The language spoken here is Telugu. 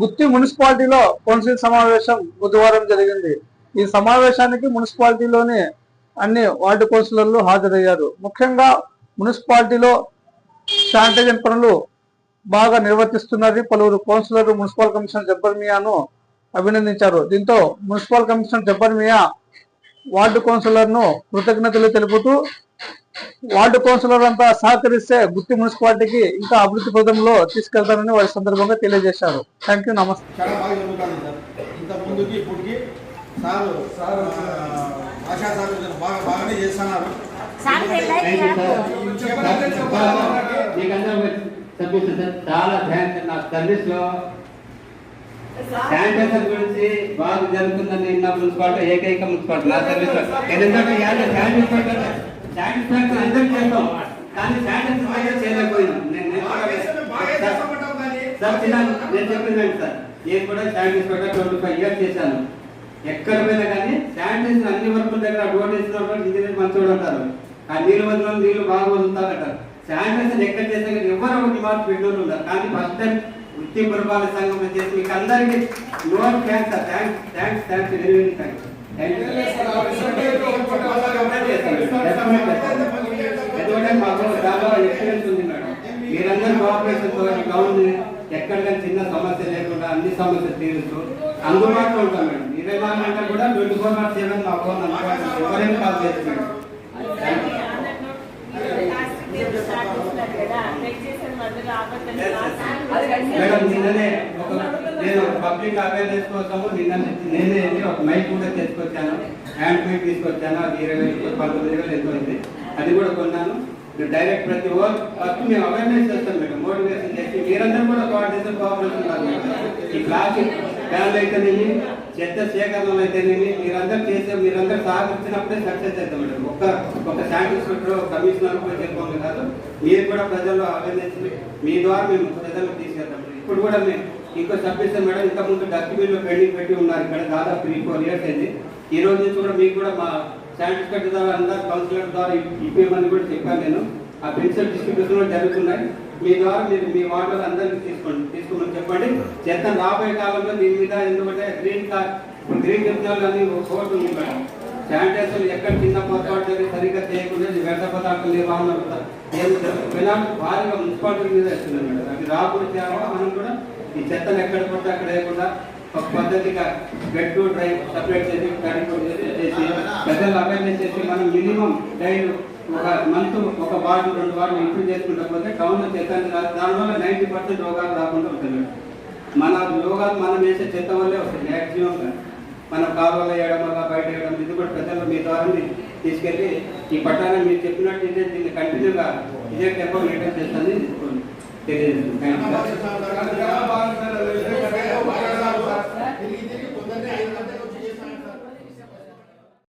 గుత్తి మున్సిపాలిటీలో కౌన్సిల్ సమావేశం బుధవారం జరిగింది. ఈ సమావేశానికి మున్సిపాలిటీలోని అన్ని వార్డు కౌన్సిలర్లు హాజరయ్యారు. ముఖ్యంగా మున్సిపాలిటీలో శానిటైజర్ పనులు బాగా నిర్వర్తిస్తున్నది పలువురు కౌన్సిలర్లు మున్సిపల్ కమిషనర్ జబ్బర్ మియాను అభినందించారు. దీంతో municipal commissioner Jabbar Mia ward కౌన్సిలర్ను కృతజ్ఞతలు తెలుపుతూ వార్డు కౌన్సిలర్ అంతా సహకరిస్తే గుత్తి మున్సిపాలిటీకి ఇంకా అభివృద్ధి పదంలో తీసుకెళ్తారని వారి సందర్భంగా తెలియజేశారు. థ్యాంక్ యూ నమస్తే. చాలా బాగా జరుగుతుంది సార్. ఇంత ముందుకి ఇప్పటికి సార్ సార్ ఆశా సార్ కొంచెం బాగా బాగానే చేస్తున్నారు. సార్ మీకందరూ సభ్యులు సార్ చాలా థ్యాంక్స్ నా సర్వీస్లో శానిటైజర్ గురించి బాగా జరుగుతుందని నా మున్సిపాలిటీ ఏకైక మున్సిపాలిటీ నా సర్వీస్లో ఎందుకంటే యాడ్ శానిటైజర్ శానిటైజర్ అందరికి చేస్తాం కానీ శానిటైజర్ చేయలేకపోయినాం. నేను సార్ చిన్న నేను సార్. నేను కూడా శానిటైజర్ ట్వంటీ ఫైవ్ ఇయర్స్ చేశాను. ఎక్కడ పోయినా కానీ శానిటైజర్ అన్ని వర్కుల దగ్గర రోడ్ వేసిన ఇంజనీర్ మంచోడు అంటారు. ఆ నీళ్ళు వదిలిన నీళ్ళు బాగా వదులుతారంటారు శానిటైజర్ ఎక్కడ చేసా కానీ ఎవరు ఒకటి మార్పు ఉన్నారు కానీ ఫస్ట్ టైం వృత్తి పురపాలక సంఘం చేసి మీకు అందరికీ no thanks thanks thanks thanks very very thanks ఎందుకంటే మాకు చాలా ఎక్స్పీరియన్స్ ఉంది మేడం మీరందరూ కోఆపరేషన్తో టౌన్ ఎక్కడికైనా చిన్న సమస్య లేకుండా అన్ని సమస్యలు తీరుస్తూ అందుబాటులో ఉంటాం మేడం. ఇరవై నాలుగు గంటలు కూడా ట్వంటీ ఫోర్ అవర్స్ చేయడం మా ఫోన్ అందుబాటులో ఎవరైనా కాల్ చేయొచ్చు మేడం. మేడం నిన్ననే ఒక నేను పబ్లిక్ అవేర్నెస్ కోసము నిన్న నేనే వెళ్ళి ఒక మైక్ కూడా తెచ్చుకొచ్చాను. హ్యాండ్ మైక్ తీసుకొచ్చాను. అది ఇరవై వేలు పంతొమ్మిది వేలు ఎంత అది కూడా కొన్నాను. డైరెక్ట్ ప్రతి ఓర్ ఫస్ట్ మేము అవేర్నెస్ చేస్తాం మేడం మోటివేషన్ చేసి మీరందరూ కూడా కోఆర్డినేషన్ కోఆపరేషన్ ఈ ప్లాస్టిక్ బ్యాన్లు అయితేనేమి చెత్త సేకరణలు అయితేనేమి మీరందరూ చేసే మీరందరూ సహకరించినప్పుడే సక్సెస్ అవుతాం మేడం. ఒక్క ఒక శానిటైజర్ కమిషనర్ కూడా చెప్పాము కాదు. మీరు కూడా ప్రజల్లో అవేర్నెస్ మీ ద్వారా మేము ప్రజలకు తీసుకెళ్తాం. ఇప్పుడు కూడా మేము ఇంకో సభ్యస్థం మేడం ఇంకా ముందు డస్ట్బిన్ పెండింగ్ పెట్టి ఉన్నారు. ఇక్కడ దాదాపు త్రీ ఫోర్ ఇయర్స్ అయింది. ఈ రోజు నుంచి కూడా మీకు కూడా మా శానిటైజర్ ద్వారా అందరు కౌన్సిలర్ ద్వారా ఇప్పేమని కూడా చెప్పాను నేను. ఆ పెన్షన్ డిస్ట్రిబ్యూషన్ కూడా జరుగుతున్నాయి. మీ ద్వారా మీరు మీ వార్డులో అందరికీ తీసుకోండి. తీసుకోమని చెప్పండి. చెత్త రాబోయే కాలంలో దీని మీద ఎందుకంటే గ్రీన్ కార్డ్ గ్రీన్ ట్రిబ్యునల్ అని ఒక కోర్టు ఉంది మేడం. శానిటైజర్లు ఎక్కడ చిన్న పొరపాటు జరిగి సరిగ్గా చేయకుండా వ్యర్థ పదార్థాలు నిర్వహణ పెనాల్టీ భారీగా మున్సిపాలిటీ మీద వేస్తున్నాం మేడం. అది రాకుండా మనం కూడా ఈ చెత్తను ఎక్కడ పడితే అక్కడ వేయకుండా ఒక పద్ధతిగా బెడ్ డ్రై సపరేట్ చేసి కరెంట్ చేసి ప్రజలు అవేర్నెస్ చేసి మనం మినిమం డైలీ ఒక మంత్ ఒక వార్డు రెండు వార్డు ఇంప్రూవ్ చేసుకుంటే పోతే టౌన్ చెత్త అనేది రాదు. దానివల్ల నైంటీ పర్సెంట్ రోగాలు రాకుండా ఉంటుంది మేడం. మన రోగాలు మనం వేసే చెత్త వల్లే వస్తాయి మ్యాక్సిమం మన కాలువలో వేయడం వల్ల బయట వేయడం ఇది కూడా ప్రజలు మీ ద్వారా తీసుకెళ్ళి ఈ పట్టాన్ని మీరు చెప్పినట్టు ఇదే దీన్ని కంటిన్యూగా ఇదే టెంపో మెయింటైన్ చేస్తుంది తెలియజేస్తుంది సార్.